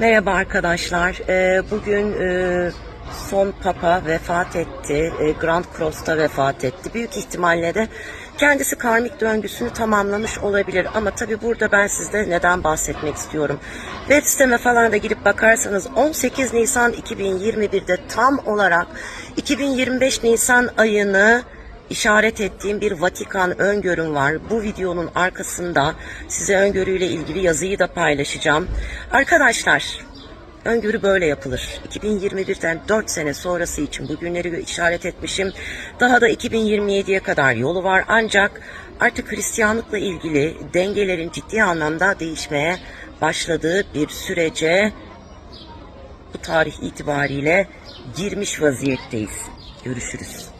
Merhaba arkadaşlar. Ee, bugün e, son papa vefat etti. E, Grand Cross'ta vefat etti. Büyük ihtimalle de kendisi karmik döngüsünü tamamlamış olabilir. Ama tabii burada ben sizde neden bahsetmek istiyorum. Web siteme falan da girip bakarsanız 18 Nisan 2021'de tam olarak 2025 Nisan ayını işaret ettiğim bir Vatikan öngörüm var. Bu videonun arkasında size öngörüyle ilgili yazıyı da paylaşacağım. Arkadaşlar öngörü böyle yapılır. 2021'den 4 sene sonrası için bu günleri işaret etmişim. Daha da 2027'ye kadar yolu var ancak artık Hristiyanlıkla ilgili dengelerin ciddi anlamda değişmeye başladığı bir sürece bu tarih itibariyle girmiş vaziyetteyiz. Görüşürüz.